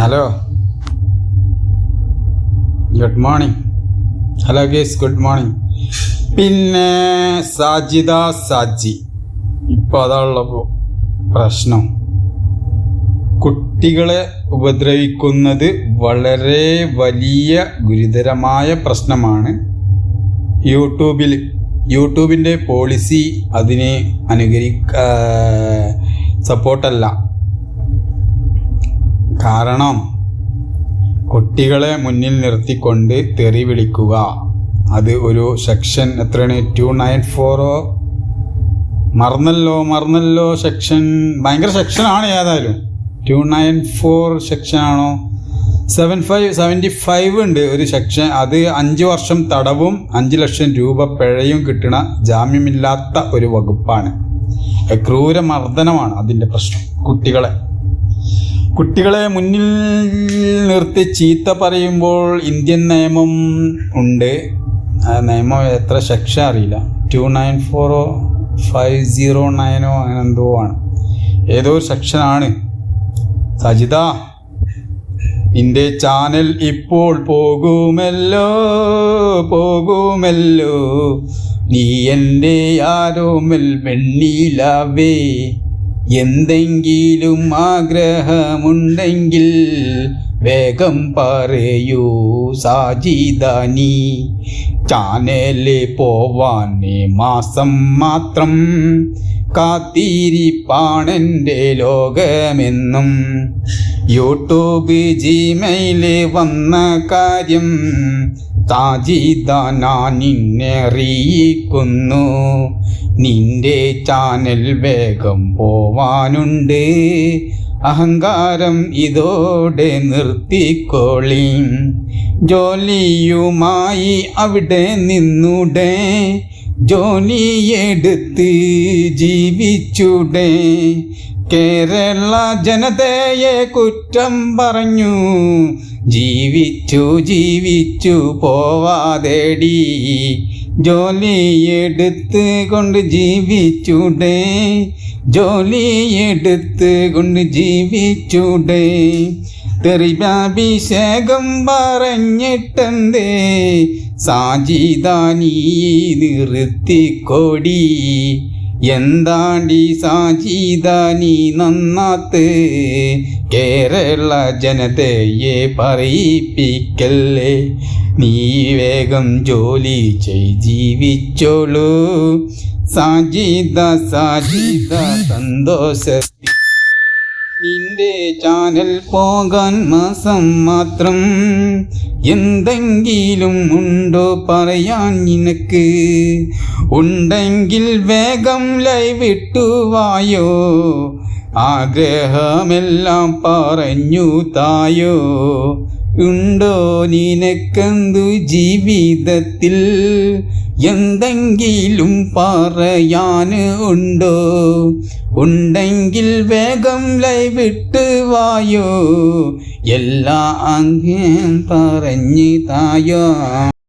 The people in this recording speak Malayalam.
Hello good morning hello guys good morning പിന്നെ സാജിദ സാജി. ഇപ്പോൾ അതാണുള്ളപ്പോൾ പ്രശ്നം. കുട്ടികളെ ഉപദ്രവിക്കുന്നത് വളരെ വലിയ ഗുരുതരമായ പ്രശ്നമാണ്. യൂട്യൂബിൽ യൂട്യൂബിന്റെ പോളിസി അതിനെ അനുകരി സപ്പോർട്ടല്ല കാരണം കുട്ടികളെ മുന്നിൽ നിർത്തിക്കൊണ്ട് തെറി വിളിക്കുക. അത് ഒരു സെക്ഷൻ എത്രയാണ്? ടു നയൻ ഫോറോ? മറന്നല്ലോ മറന്നല്ലോ സെക്ഷൻ. ഭയങ്കര സെക്ഷനാണ് ഏതായാലും. ടു നയൻ ഫോർ സെക്ഷനാണോ? സെവൻ ഫൈവ് സെവന്റി ഫൈവ് ഉണ്ട് ഒരു സെക്ഷൻ. അത് അഞ്ച് വർഷം തടവും അഞ്ച് ലക്ഷം രൂപ പിഴയും കിട്ടുന്ന ജാമ്യമില്ലാത്ത ഒരു വകുപ്പാണ്. ക്രൂരമർദ്ദനമാണ് അതിന്റെ പ്രശ്നം കുട്ടികളെ. കുട്ടികളെ മുന്നിൽ നിർത്തി ചീത്ത പറയുമ്പോൾ ഇന്ത്യൻ നിയമം ഉണ്ട്. ആ നിയമം എത്ര ശിക്ഷ അറിയില്ല. ടു നയൻ ഫോറോ ഫൈവ് സീറോ നയനോ അങ്ങനെ എന്തോ ആണ്. ഏതോ ഒരു സെക്ഷനാണ് സജിത നിന്റെ ചാനൽ ഇപ്പോൾ പോകുമല്ലോ പോകുമല്ലോ. നീ എന്റെ ആരോമൽ വെണ്ണീലാവേ. എന്തെങ്കിലും ആഗ്രഹമുണ്ടെങ്കിൽ വേഗം പറയൂ സാജിദാനി ചാനലിൽ പോവാൻ മാസം മാത്രം കാത്തിരിപ്പാണെന്റെ ലോകമെന്നും. യൂട്യൂബ് ജിമെയിൽ വന്ന കാര്യം താജിദാന നിന്നെ അറിയിക്കുന്നു. നിന്റെ ചാനൽ വേഗം പോവാനുണ്ട്. അഹങ്കാരം ഇതോടെ നിർത്തിക്കോളി. ജോലിയുമായി അവിടെ നിന്നുടെ. ജോലിയെടുത്ത് ജീവിച്ചുടെ. കേരള ജനതയെ കുറ്റം പറഞ്ഞു. ജീവിച്ചു ജീവിച്ചു പോവാതെടി. ജോലിയെടുത്ത് കൊണ്ട് ജീവിച്ചൂടെ. ജോലിയെടുത്ത് കൊണ്ട് ജീവിച്ചൂടെ. തെറിവാഭിഷേകം പറഞ്ഞിട്ടെന്തേ? സാജിദാനീ നിർത്തിക്കൊടി. എന്താണ്ടി സാജീത നീ നന്നാത്ത്? കേരള ജനതയെ പറയിപ്പിക്കല്ലേ? നീ വേഗം ജോലി ചെയ് ജീവിച്ചോളൂ. സാജീത സാജീത സന്തോഷ നിന്റെ ചാനൽ പോകാൻ മാസം മാത്രം എന്തെങ്കിലും ഉണ്ടോ പറയാൻ നിനക്ക്? ഉണ്ടെങ്കിൽ വേഗം ലൈവ് ഇട്ടുവായോ ആഗ്രഹമെല്ലാം പറഞ്ഞു തായോ? ഉണ്ടോ നിനക്കെന്തു ജീവിതത്തിൽ എന്തെങ്കിലും പറയാന് ഉണ്ടോ? ഉണ്ടെങ്കിൽ വേഗം ലൈവിട്ട് വായോ? എല്ലാ അങ്ങേ പറഞ്ഞു തായോ?